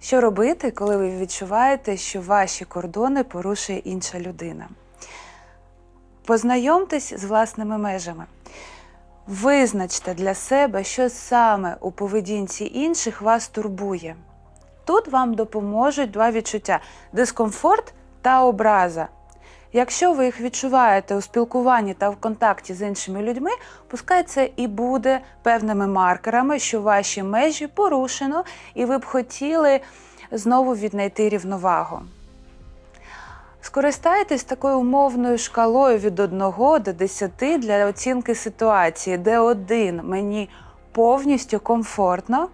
Що робити, коли ви відчуваєте, що ваші кордони порушує інша людина? Познайомтесь з власними межами. Визначте для себе, що саме у поведінці інших вас турбує. Тут вам допоможуть два відчуття: дискомфорт та образа. Якщо ви їх відчуваєте у спілкуванні та в контакті з іншими людьми, пускай це і буде певними маркерами, що ваші межі порушено, і ви б хотіли знову віднайти рівновагу. Скористайтесь такою умовною шкалою від 1 до 10 для оцінки ситуації, де 1 мені повністю комфортно,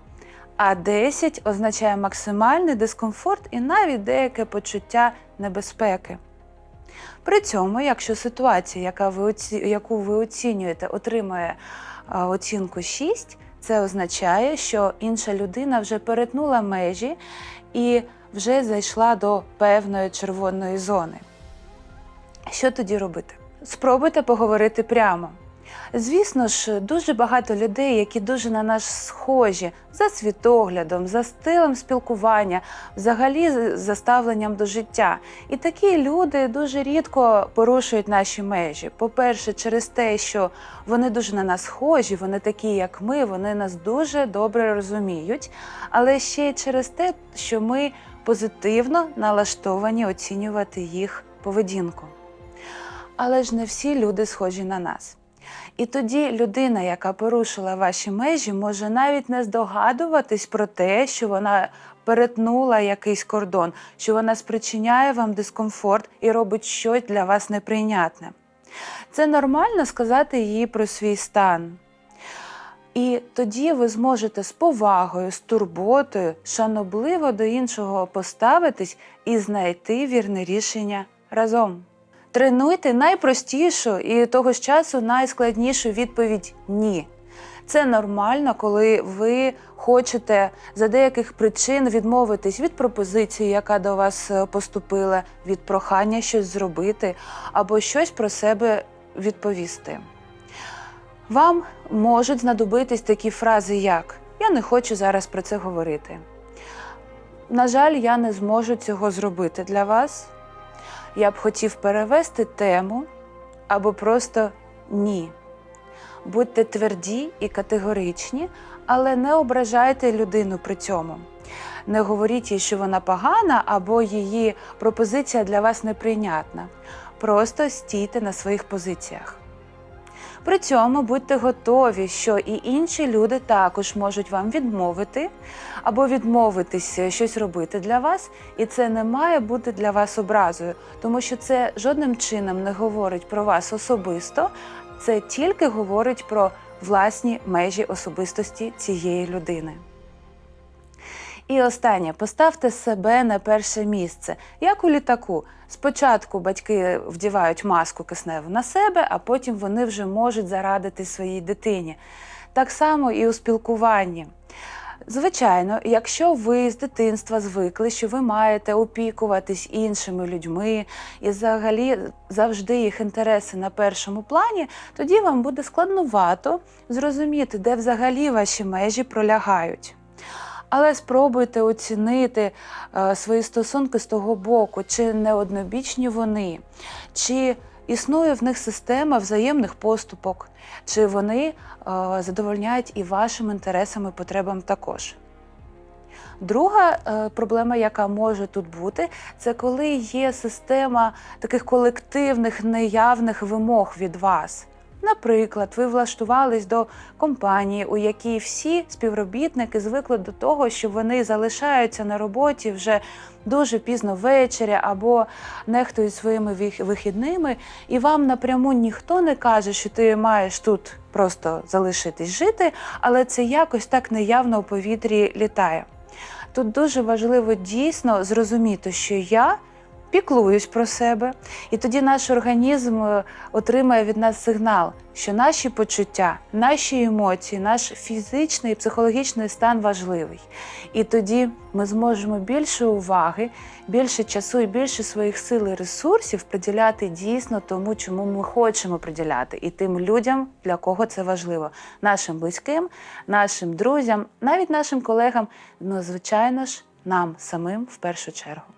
а 10 означає максимальний дискомфорт і навіть деяке почуття небезпеки. При цьому, якщо ситуація, яка ви оці... яку ви оцінюєте, отримує оцінку 6, це означає, що інша людина вже перетнула межі і вже зайшла до певної червоної зони. Що тоді робити? Спробуйте поговорити прямо. Звісно ж, дуже багато людей, які дуже на нас схожі за світоглядом, за стилем спілкування, взагалі за ставленням до життя. І такі люди дуже рідко порушують наші межі. По-перше, через те, що вони дуже на нас схожі, вони такі, як ми, вони нас дуже добре розуміють, але ще й через те, що ми позитивно налаштовані оцінювати їх поведінку. Але ж не всі люди схожі на нас. І тоді людина, яка порушила ваші межі, може навіть не здогадуватись про те, що вона перетнула якийсь кордон, що вона спричиняє вам дискомфорт і робить щось для вас неприйнятне. Це нормально сказати їй про свій стан. І тоді ви зможете з повагою, з турботою, шанобливо до іншого поставитись і знайти вірне рішення разом. Тренуйте найпростішу і того ж часу найскладнішу відповідь ні. Це нормально, коли ви хочете за деяких причин відмовитись від пропозиції, яка до вас е, поступила, від прохання щось зробити або щось про себе відповісти. Вам можуть знадобитись такі фрази, як Я не хочу зараз про це говорити. На жаль, я не зможу цього зробити для вас. Я б хотів перевести тему або просто ні. Будьте тверді і категоричні, але не ображайте людину при цьому. Не говоріть їй, що вона погана або її пропозиція для вас неприйнятна. Просто стійте на своїх позиціях. При цьому будьте готові, що і інші люди також можуть вам відмовити або відмовитися щось робити для вас, і це не має бути для вас образою, тому що це жодним чином не говорить про вас особисто, це тільки говорить про власні межі особистості цієї людини. І останнє, поставте себе на перше місце, як у літаку. Спочатку батьки вдівають маску кисневу на себе, а потім вони вже можуть зарадити своїй дитині. Так само і у спілкуванні. Звичайно, якщо ви з дитинства звикли, що ви маєте опікуватись іншими людьми і взагалі завжди їх інтереси на першому плані, тоді вам буде складнувато зрозуміти, де взагалі ваші межі пролягають. Але спробуйте оцінити е, свої стосунки з того боку, чи не однобічні вони, чи існує в них система взаємних поступок, чи вони е, задовольняють і вашим інтересам і потребам також. Друга е, проблема, яка може тут бути, це коли є система таких колективних неявних вимог від вас. Наприклад, ви влаштувались до компанії, у якій всі співробітники звикли до того, що вони залишаються на роботі вже дуже пізно ввечері або нехтують своїми вих- вихідними, і вам напряму ніхто не каже, що ти маєш тут просто залишитись жити, але це якось так неявно у повітрі літає. Тут дуже важливо дійсно зрозуміти, що я піклуюсь про себе, і тоді наш організм е, отримає від нас сигнал, що наші почуття, наші емоції, наш фізичний і психологічний стан важливий. І тоді ми зможемо більше уваги, більше часу і більше своїх сил і ресурсів приділяти дійсно тому, чому ми хочемо приділяти, і тим людям, для кого це важливо, нашим близьким, нашим друзям, навіть нашим колегам, ну звичайно ж, нам самим в першу чергу.